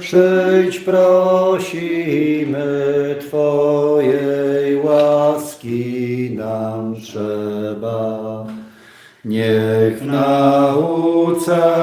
Przyjdź, prosimy Twojej łaski nam trzeba. Niech nauce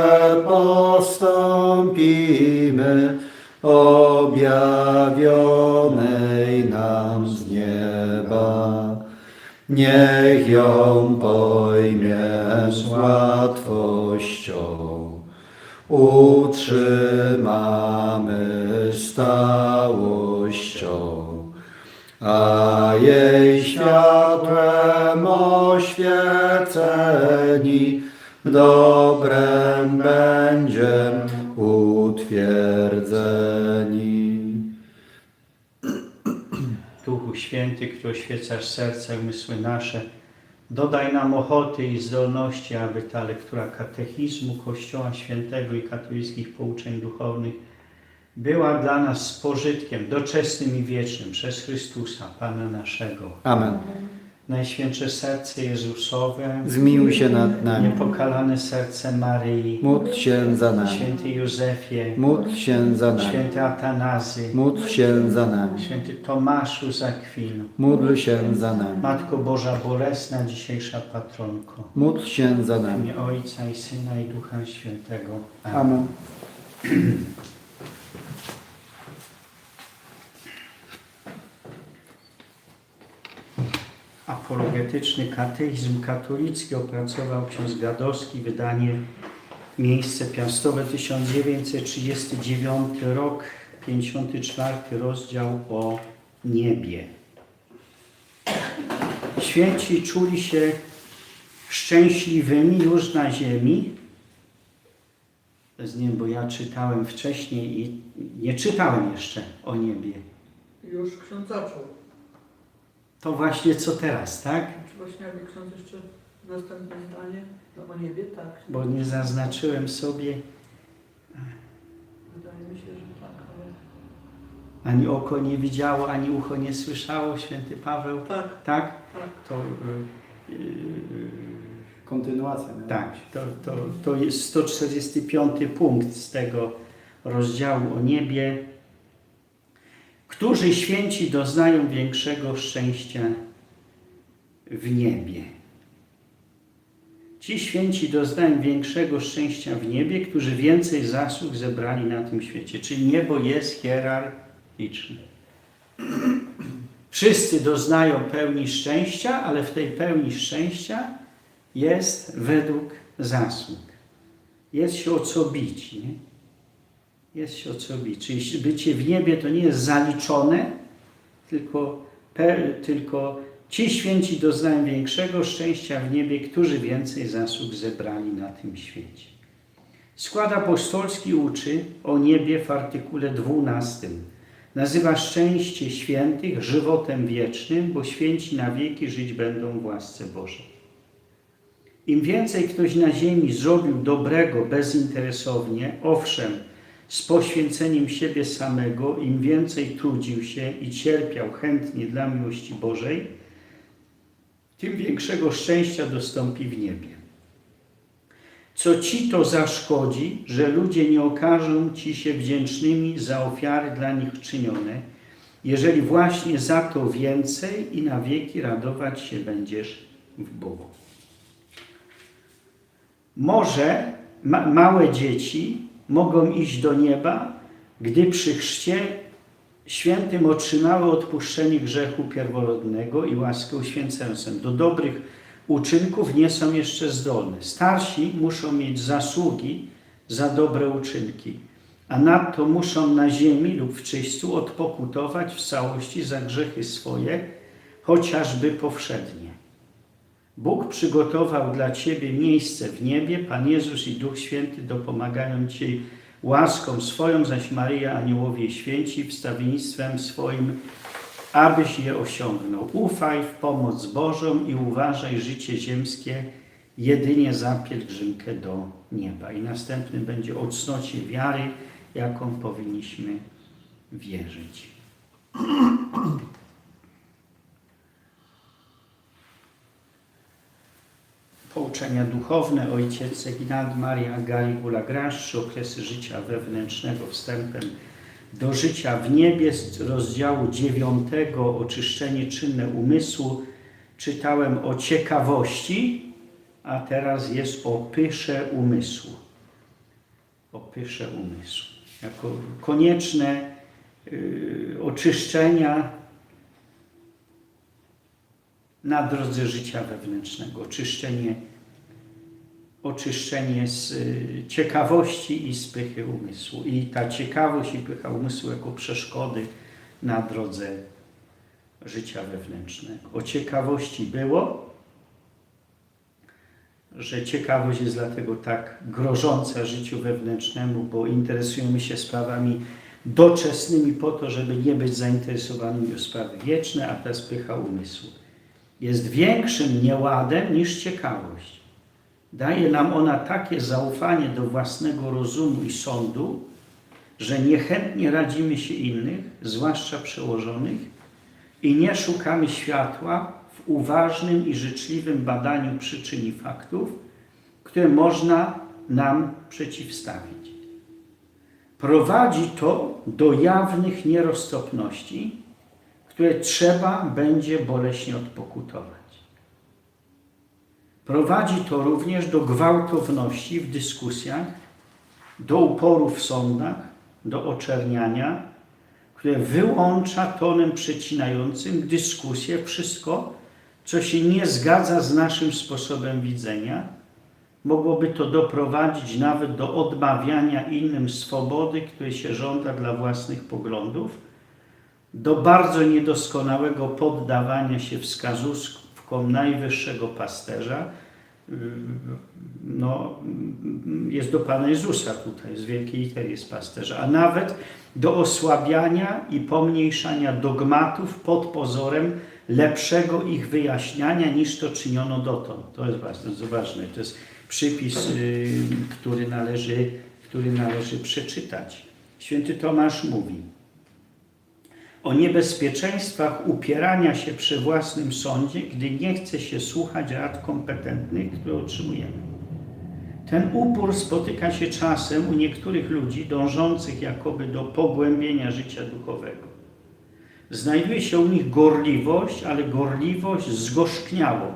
Duchu Święty, który oświecasz serca i umysły nasze, dodaj nam ochoty i zdolności, aby ta lektura katechizmu Kościoła Świętego i katolickich pouczeń duchownych była dla nas z pożytkiem doczesnym i wiecznym przez Chrystusa, Pana naszego. Amen. Najświętsze serce Jezusowe, Zmiłuj się nad nami. niepokalane serce Maryi, Módl się za nami. święty Józefie, Módl się za nami. święty Atanazy, Módl się za nami. święty Tomaszu z Akwinu, Módl się za nami. Matko Boża Bolesna, dzisiejsza patronko. Módl się za W nami. imię Ojca i Syna i Ducha Świętego. Amen. Apologetyczny katechizm katolicki opracował ksiądz Gadowski, wydanie Miejsce Piastowe 1939 rok, 54 rozdział o niebie. Święci czuli się szczęśliwymi już na ziemi. Jest nie, bo ja czytałem wcześniej i nie czytałem jeszcze o niebie. Już ksiądz zaczął. To właśnie co teraz, tak? Czy właśnie jakby ksiądz jeszcze następne zdanie? No o niebie, tak. Bo nie zaznaczyłem sobie, Wydaje mi się, że tak, ale... ani oko nie widziało, ani ucho nie słyszało, święty Paweł, Tak, tak? tak. To, y, y, Kontynuacja. tak, to, to, to jest 145 punkt z tego rozdziału o niebie. Którzy święci doznają większego szczęścia w niebie? Ci święci doznają większego szczęścia w niebie, którzy więcej zasług zebrali na tym świecie. Czyli niebo jest hierarchiczne. Wszyscy doznają pełni szczęścia, ale w tej pełni szczęścia jest według zasług. Jest się o co bić. Nie? Jest się o co bić. Czyli bycie w niebie to nie jest zaliczone, tylko, tylko ci święci doznają większego szczęścia w niebie, którzy więcej zasług zebrali na tym świecie. Skład apostolski uczy o niebie w artykule 12. Nazywa szczęście świętych żywotem wiecznym, bo święci na wieki żyć będą w łasce Bożej. Im więcej ktoś na ziemi zrobił dobrego bezinteresownie, owszem, z poświęceniem siebie samego, im więcej trudził się i cierpiał chętnie dla miłości Bożej, tym większego szczęścia dostąpi w niebie. Co ci to zaszkodzi, że ludzie nie okażą ci się wdzięcznymi za ofiary dla nich czynione, jeżeli właśnie za to więcej i na wieki radować się będziesz w Bogu. Może ma, małe dzieci mogą iść do nieba, gdy przy chrzcie świętym otrzymały odpuszczenie grzechu pierworodnego i łaskę uświęcającą. Do dobrych uczynków nie są jeszcze zdolne. Starsi muszą mieć zasługi za dobre uczynki, a nadto muszą na ziemi lub w czyśćcu odpokutować w całości za grzechy swoje, chociażby powszednie. Bóg przygotował dla Ciebie miejsce w niebie, Pan Jezus i Duch Święty dopomagają Ci łaską swoją, zaś Maryja, aniołowie święci wstawiennictwem swoim, abyś je osiągnął. Ufaj w pomoc Bożą i uważaj życie ziemskie jedynie za pielgrzymkę do nieba. I następny będzie o cnocie wiary, jaką powinniśmy wierzyć. Pouczenia duchowne, ojciec Ignat Maria Galigula Grasz, okresy życia wewnętrznego, wstępem do życia w niebie, z rozdziału 9, oczyszczenie czynne umysłu, czytałem o ciekawości, a teraz jest o pysze umysłu. O pysze umysłu. Jako konieczne y, oczyszczenia na drodze życia wewnętrznego. Oczyszczenie, oczyszczenie z y, ciekawości i z pychy umysłu. I ta ciekawość i pycha umysłu jako przeszkody na drodze życia wewnętrznego. O ciekawości było, że ciekawość jest dlatego tak grożąca życiu wewnętrznemu, bo interesujemy się sprawami doczesnymi po to, żeby nie być zainteresowanymi o sprawy wieczne, a ta spycha umysłu jest większym nieładem niż ciekawość. Daje nam ona takie zaufanie do własnego rozumu i sądu, że niechętnie radzimy się innych, zwłaszcza przełożonych, i nie szukamy światła w uważnym i życzliwym badaniu przyczyn i faktów, które można nam przeciwstawić. Prowadzi to do jawnych nieroztropności, które trzeba będzie boleśnie odpokutować. Prowadzi to również do gwałtowności w dyskusjach, do uporu w sądach, do oczerniania, które wyłącza tonem przecinającym dyskusję wszystko, co się nie zgadza z naszym sposobem widzenia. Mogłoby to doprowadzić nawet do odmawiania innym swobody, której się żąda dla własnych poglądów, do bardzo niedoskonałego poddawania się wskazówkom najwyższego pasterza. No, jest do Pana Jezusa tutaj, z wielkiej litery jest pasterza, a nawet do osłabiania i pomniejszania dogmatów pod pozorem lepszego ich wyjaśniania niż to czyniono dotąd. To jest bardzo ważne. To jest przypis, y, który należy, który należy przeczytać. Święty Tomasz mówi o niebezpieczeństwach upierania się przy własnym sądzie, gdy nie chce się słuchać rad kompetentnych, które otrzymujemy. Ten upór spotyka się czasem u niektórych ludzi dążących jakoby do pogłębienia życia duchowego. Znajduje się u nich gorliwość, ale gorliwość zgorzkniałą.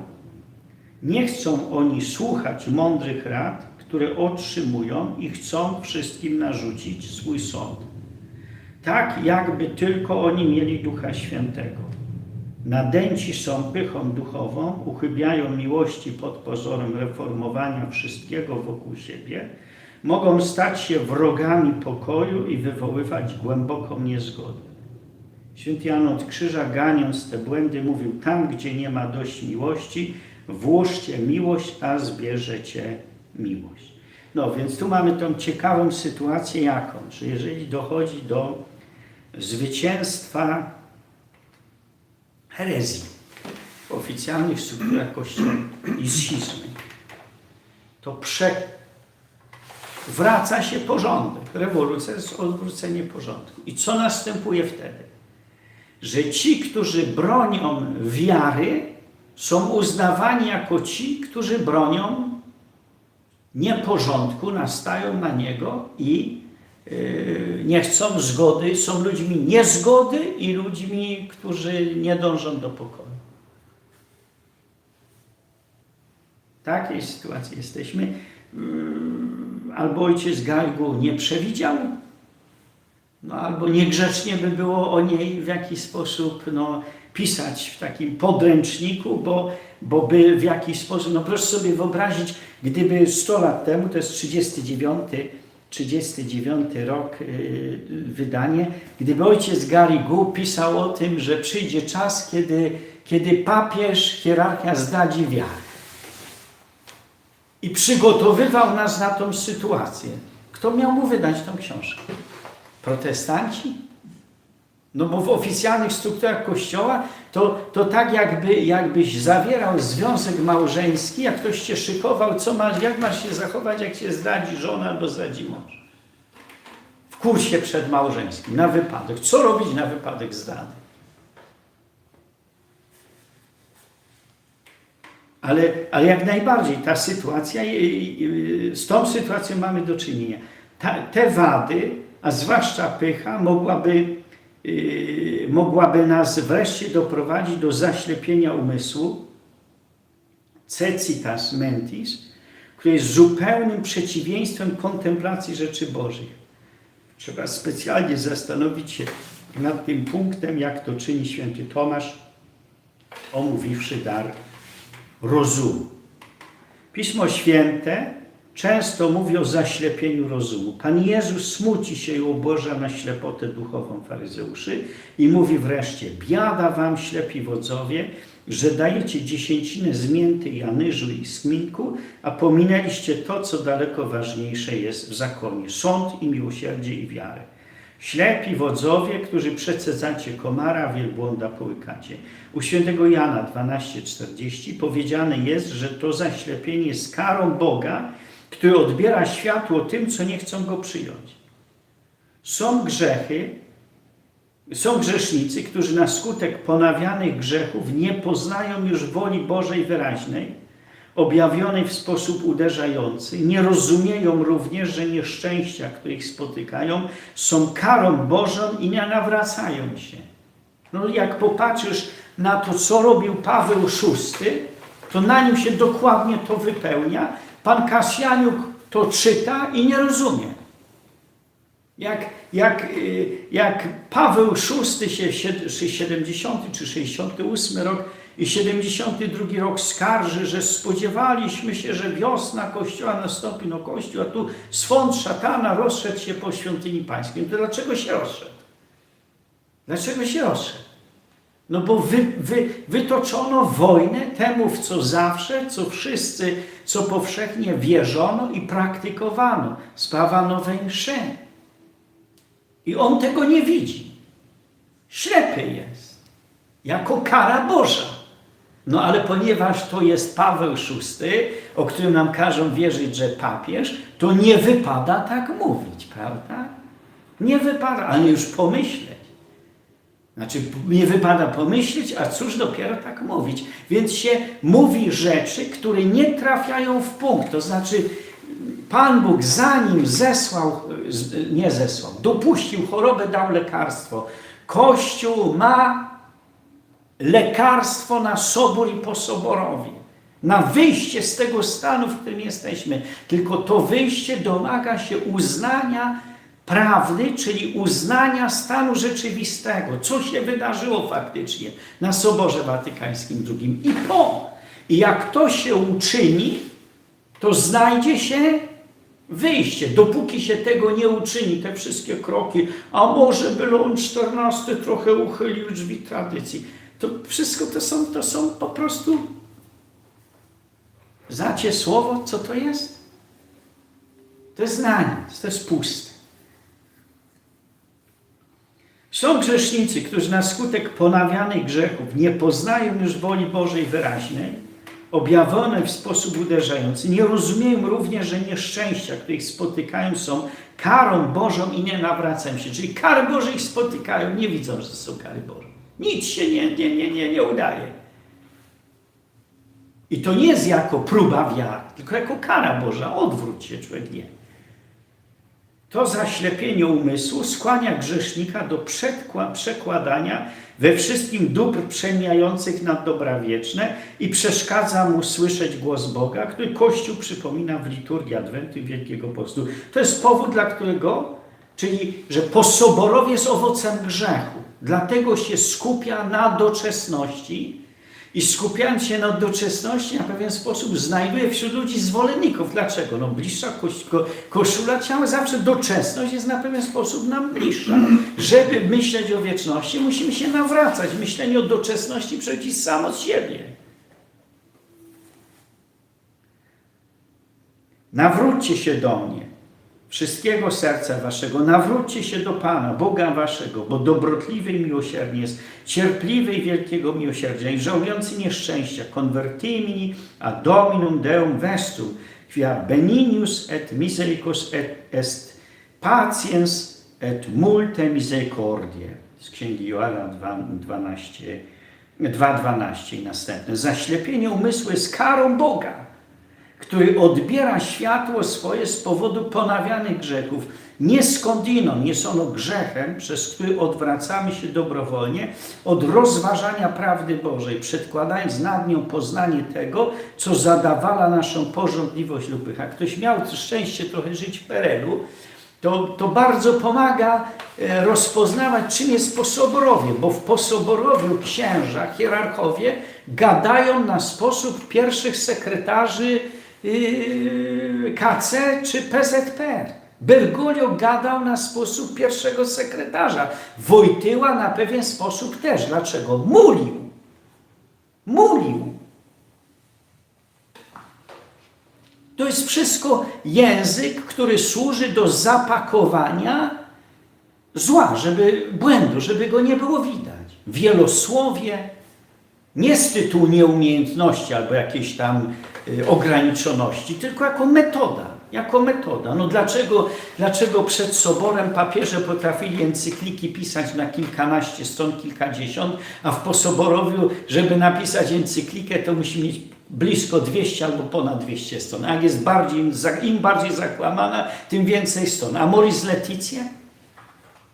Nie chcą oni słuchać mądrych rad, które otrzymują i chcą wszystkim narzucić swój sąd. Tak jakby tylko oni mieli Ducha Świętego. Nadęci są pychą duchową, uchybiają miłości pod pozorem reformowania wszystkiego wokół siebie, mogą stać się wrogami pokoju i wywoływać głęboką niezgodę. Święty Jan od Krzyża, ganiąc te błędy, mówił: Tam, gdzie nie ma dość miłości, włóżcie miłość, a zbierzecie miłość. No więc tu mamy tą ciekawą sytuację jaką, że jeżeli dochodzi do zwycięstwa herezji w oficjalnych strukturach Kościoła i schizmy, to prze... wraca się porządek. Rewolucja jest odwrócenie porządku. I co następuje wtedy? Że ci, którzy bronią wiary, są uznawani jako ci, którzy bronią nieporządku, nastają na niego i nie chcą zgody, są ludźmi niezgody i ludźmi, którzy nie dążą do pokoju. W takiej sytuacji jesteśmy. Yy, Albo ojciec Gajgu nie przewidział, no, albo niegrzecznie by było o niej w jakiś sposób no, pisać w takim podręczniku, bo, bo by w jakiś sposób, no proszę sobie wyobrazić, gdyby 100 lat temu, to jest 39, 39 rok yy, wydanie, gdyby ojciec Garigu pisał o tym, że przyjdzie czas, kiedy, kiedy papież, hierarchia zdadzi wiarę. I przygotowywał nas na tą sytuację. Kto miał mu wydać tą książkę? Protestanci? No bo w oficjalnych strukturach kościoła to, to tak jakby, jakbyś zawierał związek małżeński, jak ktoś cię szykował, co masz, jak masz się zachować, jak cię zdradzi żona albo zdradzi mąż. W kursie przedmałżeńskim, na wypadek. Co robić na wypadek zdrady? Ale, ale jak najbardziej ta sytuacja, z tą sytuacją mamy do czynienia. Ta, te wady, a zwłaszcza pycha, mogłaby, mogłaby nas wreszcie doprowadzić do zaślepienia umysłu, cecitas mentis, które jest zupełnym przeciwieństwem kontemplacji rzeczy Bożych. Trzeba specjalnie zastanowić się nad tym punktem, jak to czyni święty Tomasz, omówiwszy dar rozumu. Pismo Święte często mówi o zaślepieniu rozumu. Pan Jezus smuci się i uboża na ślepotę duchową faryzeuszy i mówi wreszcie, biada wam ślepi wodzowie, że dajecie dziesięcinę z mięty i anyżu i skminku, a pominęliście to, co daleko ważniejsze jest w zakonie, sąd i miłosierdzie i wiarę. Ślepi wodzowie, którzy przecedzacie komara, wielbłąda połykacie. U świętego Jana 12,40 powiedziane jest, że to zaślepienie jest karą Boga, który odbiera światło tym, co nie chcą go przyjąć. Są grzechy, są grzesznicy, którzy na skutek ponawianych grzechów nie poznają już woli Bożej wyraźnej, objawionej w sposób uderzający. Nie rozumieją również, że nieszczęścia, które ich spotykają, są karą Bożą i nie nawracają się. No jak popatrzysz na to, co robił Paweł VI, to na nim się dokładnie to wypełnia. Pan Kasjaniuk to czyta i nie rozumie. Jak, jak, y, jak Paweł VI się sied- czy 70 czy 68 rok i 72 rok skarży, że spodziewaliśmy się, że wiosna Kościoła nastąpi, no Kościół, a tu swąd szatana rozszedł się po świątyni pańskiej. To dlaczego się rozszedł? Dlaczego się rozszedł? No bo wy, wy, wytoczono wojnę temu, w co zawsze, co wszyscy, co powszechnie wierzono i praktykowano. Sprawa nowej mszy. I on tego nie widzi. Ślepy jest. Jako kara Boża. No ale ponieważ to jest Paweł VI, o którym nam każą wierzyć, że papież, to nie wypada tak mówić, prawda? Nie wypada, ale już pomyśleć. Znaczy, nie wypada pomyśleć, a cóż dopiero tak mówić. Więc się mówi rzeczy, które nie trafiają w punkt. To znaczy, Pan Bóg zanim zesłał, nie zesłał, dopuścił chorobę, dał lekarstwo. Kościół ma lekarstwo na sobór i po soborowie. Na wyjście z tego stanu, w którym jesteśmy. Tylko to wyjście domaga się uznania prawdy, czyli uznania stanu rzeczywistego, co się wydarzyło faktycznie na Soborze Watykańskim II i po. I jak to się uczyni, to znajdzie się wyjście. Dopóki się tego nie uczyni, te wszystkie kroki, a może by Leon XIV trochę uchylił drzwi tradycji, to wszystko to są, to są po prostu Znacie słowo, co to jest? To jest na nic, to jest puste. Są grzesznicy, którzy na skutek ponawianych grzechów nie poznają już woli Bożej wyraźnej, objawionej w sposób uderzający. Nie rozumieją również, że nieszczęścia, które ich spotykają, są karą Bożą i nie nawracają się. Czyli kary Boże ich spotykają, nie widzą, że są kary Boże. Nic się nie, nie, nie, nie, nie udaje. I to nie jest jako próba wiary, tylko jako kara Boża. Odwróć się, człowiek nie. To zaślepienie umysłu skłania grzesznika do przekładania we wszystkim dóbr przemijających na dobra wieczne i przeszkadza mu słyszeć głos Boga, który Kościół przypomina w liturgii Adwentu i Wielkiego Postu. To jest powód, dla którego, czyli, że posoborowie jest owocem grzechu. Dlatego się skupia na doczesności, i skupiając się na doczesności, na pewien sposób znajduje wśród ludzi zwolenników. Dlaczego? No bliższa koszula ciała, zawsze doczesność jest na pewien sposób nam bliższa. Żeby myśleć o wieczności, musimy się nawracać. Myślenie o doczesności przychodzi samo z siebie. Nawróćcie się do mnie, wszystkiego serca waszego, nawróćcie się do Pana, Boga waszego, bo dobrotliwy miłosierny jest, cierpliwy i wielkiego miłosierdzia i żałujący nieszczęścia, convertimini ad dominum deum vestum, quia beninius et misericus et est patiens et multe misericordie. Z Księgi Joana 12, 2.12 i następne. Zaślepienie umysłu jest karą Boga, który odbiera światło swoje z powodu ponawianych grzechów. Nie skądinąd jest ono grzechem, przez który odwracamy się dobrowolnie od rozważania prawdy Bożej, przedkładając nad nią poznanie tego, co zadawala naszą porządliwość lub pycha. Ktoś miał szczęście trochę żyć w Perelu, to, to bardzo pomaga e, rozpoznawać, czym jest posoborowie, bo w posoborowiu księża, hierarchowie gadają na sposób pierwszych sekretarzy KC czy PZPR. Bergoglio gadał na sposób pierwszego sekretarza. Wojtyła na pewien sposób też. Dlaczego? Mulił. Mulił. To jest wszystko język, który służy do zapakowania zła, żeby błędu, żeby go nie było widać. Wielosłowie, nie z tytułu nieumiejętności albo jakiejś tam ograniczoności, tylko jako metoda. Jako metoda. No dlaczego, dlaczego przed soborem papieże potrafili encykliki pisać na kilkanaście stron, kilkadziesiąt, a w posoborowiu, żeby napisać encyklikę, to musi mieć blisko 200 albo ponad 200 stron. A jak jest bardziej, im bardziej zakłamana, tym więcej stron. Amoris Laetitia?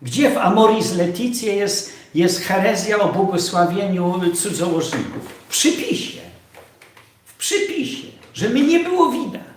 Gdzie w Amoris Laetitia jest, jest herezja o błogosławieniu cudzołożników? W przypisie. Żeby nie było widać.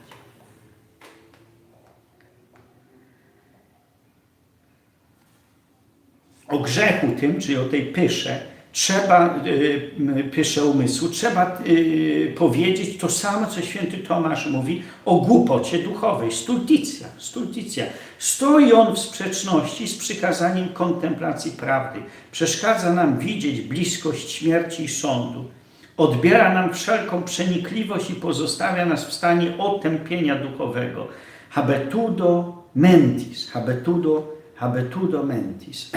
o grzechu tym, czyli o tej pysze, trzeba, y, m, pysze umysłu, trzeba y, powiedzieć to samo, co święty Tomasz mówi o głupocie duchowej, stulticja, stulticja. Stoi on w sprzeczności z przykazaniem kontemplacji prawdy. Przeszkadza nam widzieć bliskość śmierci i sądu. Odbiera nam wszelką przenikliwość i pozostawia nas w stanie otępienia duchowego. Habetudo mentis, habetudo, habetudo mentis.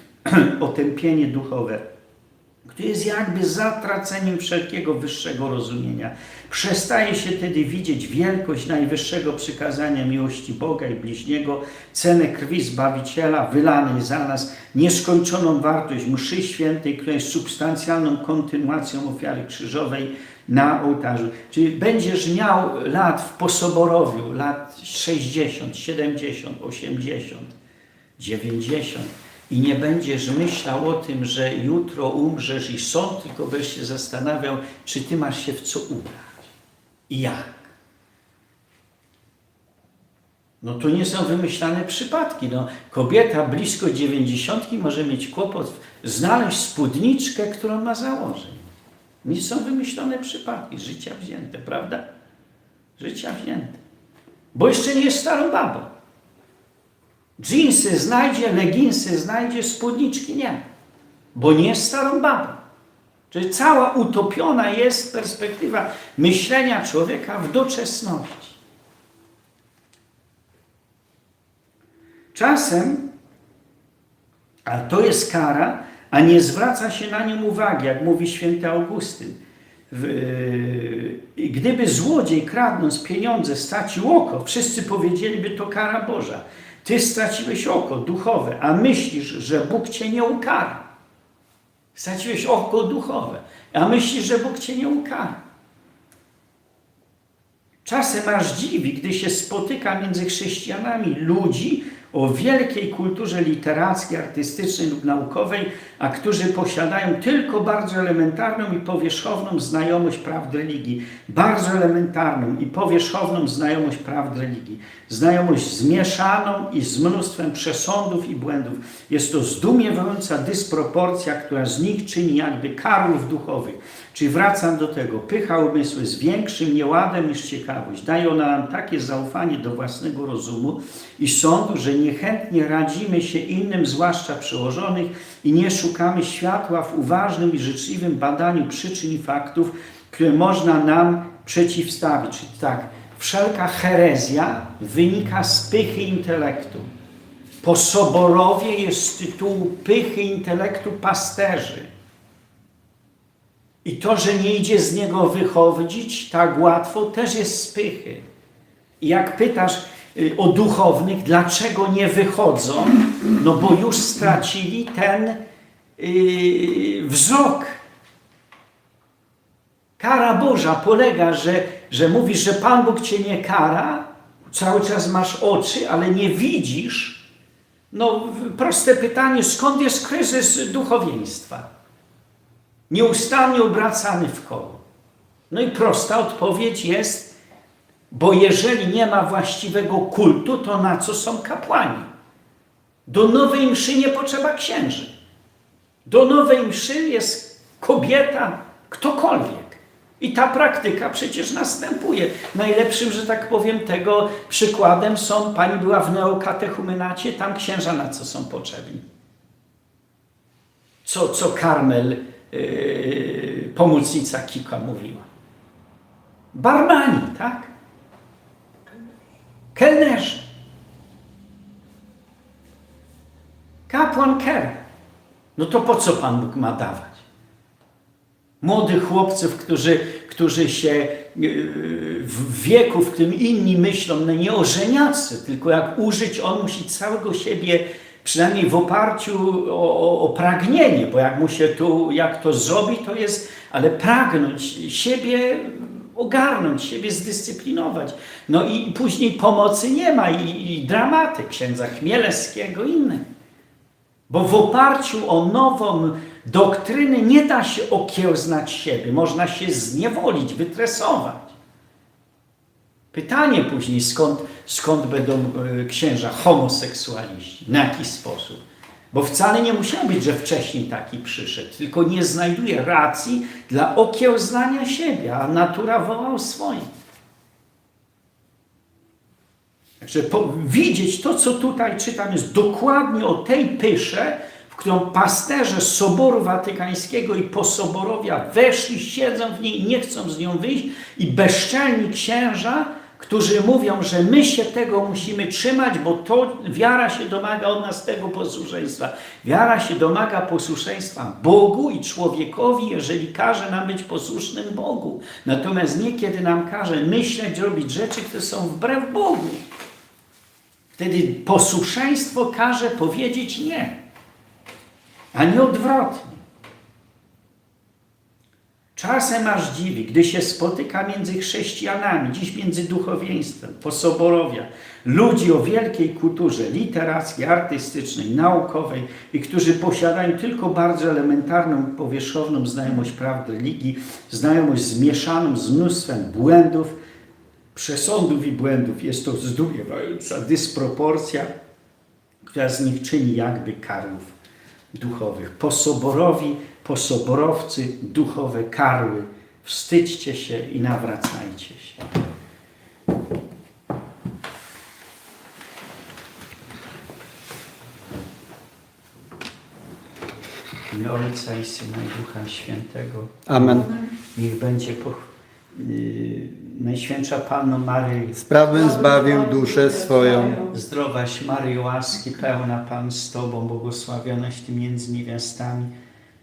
Otępienie duchowe, które jest jakby zatraceniem wszelkiego wyższego rozumienia. Przestaje się wtedy widzieć wielkość najwyższego przykazania miłości Boga i bliźniego, cenę krwi Zbawiciela wylanej za nas, nieskończoną wartość mszy świętej, która jest substancjalną kontynuacją ofiary krzyżowej na ołtarzu. Czyli będziesz miał lat w posoborowiu, lat 60, 70, 80, 90 i nie będziesz myślał o tym, że jutro umrzesz i sąd, tylko będziesz się zastanawiał, czy ty masz się w co ubrać i jak. No to nie są wymyślane przypadki. No, kobieta blisko dziewięćdziesiątki może mieć kłopot znaleźć spódniczkę, którą ma założyć. Nie są wymyślone przypadki, życia wzięte, prawda? Życia wzięte. Bo jeszcze nie jest starą babą. Dżinsy znajdzie, leginsy znajdzie, spódniczki nie. Bo nie jest starą babą. Czyli cała utopiona jest perspektywa myślenia człowieka w doczesności. Czasem, a to jest kara, a nie zwraca się na nią uwagi, jak mówi święty Augustyn. Yy, Gdyby złodziej kradnąc pieniądze stracił oko, wszyscy powiedzieliby to kara Boża. Ty straciłeś oko duchowe, a myślisz, że Bóg cię nie ukara. Straciłeś oko duchowe, a myślisz, że Bóg cię nie ukara. Czasem aż dziwi, gdy się spotyka między chrześcijanami ludzi o wielkiej kulturze literackiej, artystycznej lub naukowej, a którzy posiadają tylko bardzo elementarną i powierzchowną znajomość prawd religii. Bardzo elementarną i powierzchowną znajomość prawd religii. Znajomość zmieszaną i z mnóstwem przesądów i błędów. Jest to zdumiewająca dysproporcja, która z nich czyni jakby karłów duchowych. Czyli wracam do tego, pycha umysłu jest większym nieładem niż ciekawość. Daje ona nam takie zaufanie do własnego rozumu i sądu, że niechętnie radzimy się innym, zwłaszcza przełożonych, i nie szukamy światła w uważnym i życzliwym badaniu przyczyn i faktów, które można nam przeciwstawić. Czyli tak, wszelka herezja wynika z pychy intelektu. Po soborowie jest z tytułu pychy intelektu pasterzy. I to, że nie idzie z niego wychodzić tak łatwo, też jest z pychy. I jak pytasz y, o duchownych, dlaczego nie wychodzą, no bo już stracili ten y, wzrok Kara Boża polega, że, że mówisz, że Pan Bóg cię nie kara, cały czas masz oczy, ale nie widzisz. No, proste pytanie, skąd jest kryzys duchowieństwa? Nieustannie obracany w koło. No i prosta odpowiedź jest, bo jeżeli nie ma właściwego kultu, to na co są kapłani? Do nowej mszy nie potrzeba księży. Do nowej mszy jest kobieta, ktokolwiek. I ta praktyka przecież następuje. Najlepszym, że tak powiem, tego przykładem są, pani była w neokatechumenacie, tam księża na co są potrzebni. Co, co Karmel, yy, pomocnica Kika mówiła. Barmani, tak? Kelnerzy. Kapłan Ker. No to po co Pan Bóg ma dawać? Młodych chłopców, którzy, którzy się yy, w wieku, w którym inni myślą, no nie o tylko jak użyć, on musi całego siebie, przynajmniej w oparciu o, o, o pragnienie, bo jak mu się tu, jak to zrobi, to jest, ale pragnąć siebie ogarnąć, siebie zdyscyplinować. No i później pomocy nie ma i, i dramaty księdza Chmielewskiego i innych. Bo w oparciu o nową doktrynę nie da się okiełznać siebie, można się zniewolić, wytresować. Pytanie później, skąd, skąd będą e, księża homoseksualiści, na jaki sposób. Bo wcale nie musiał być, że wcześniej taki przyszedł, tylko nie znajduje racji dla okiełznania siebie, a natura wołał swoim. Także po, widzieć to, co tutaj czytam, jest dokładnie o tej pysze, w którą pasterze Soboru Watykańskiego i posoborowia weszli, siedzą w niej nie chcą z nią wyjść i bezczelni księża, którzy mówią, że my się tego musimy trzymać, bo to wiara się domaga od nas tego posłuszeństwa. Wiara się domaga posłuszeństwa Bogu i człowiekowi, jeżeli każe nam być posłusznym Bogu. Natomiast nie kiedy nam każe myśleć, robić rzeczy, które są wbrew Bogu. Wtedy posłuszeństwo każe powiedzieć nie, a nie odwrotnie. Czasem aż dziwi, gdy się spotyka między chrześcijanami, dziś między duchowieństwem, posoborowia, ludzi o wielkiej kulturze literackiej, artystycznej, naukowej i którzy posiadają tylko bardzo elementarną, powierzchowną znajomość prawd religii, znajomość zmieszaną z mnóstwem błędów, przesądów i błędów. Jest to zdumiewająca dysproporcja, która z nich czyni jakby karłów duchowych. Posoborowi, posoborowcy, duchowe karły. Wstydźcie się i nawracajcie się. Imię Ojca i Syna i Ducha Świętego. Amen. Niech będzie po, yy, Najświętsza Panno Maryj, Sprawę zbawił duszę swoją. zdrowaś Maryjo, łaski pełna Pan z Tobą, błogosławionaś Ty między niewiastami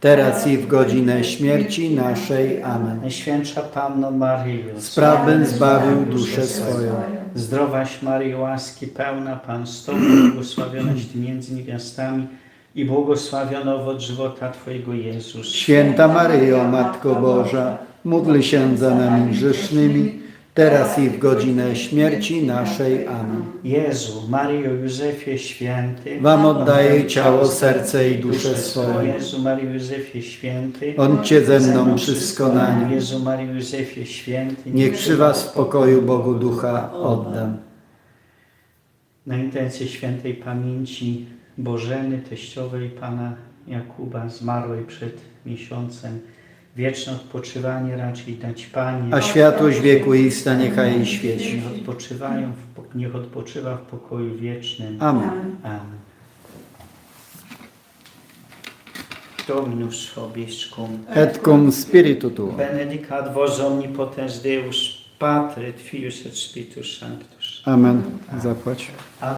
teraz i w godzinę śmierci naszej. Amen. Najświętsza Panno Maryjo, Sprawę zbawił duszę swoją. Zdrowaś Maryjo, łaski pełna Pan z Tobą, błogosławionaś Ty między niewiastami i błogosławiony owoc żywota Twojego Jezus. Święta Maryjo, Matko Boża, módl się za nami grzesznymi, teraz i w godzinę śmierci naszej. Amen. Jezu, Maryjo, Józefie Święty, Wam oddaję ciało, serce i duszę swoją. Jezu, Maryjo, Józefie Święty, Bądźcie ze mną przy skonaniu. Jezu, Maryjo, Józefie Święty, Niech przy Was w pokoju Bogu Ducha oddam. Na intencję świętej pamięci Bożeny, teściowej Pana Jakuba, zmarłej przed miesiącem, wieczne odpoczywanie raczej dać Panie. A światłość wieku Ista niechaj jej świeci. Niech odpoczywają, w, niech odpoczywa w pokoju wiecznym. Amen. Amen. Dominus vobiscum. Et cum spiritu tuo. Benedicat vos omnipotens Deus, Patry, et Filius et Spiritus Sanctus. Amen. Zapłać.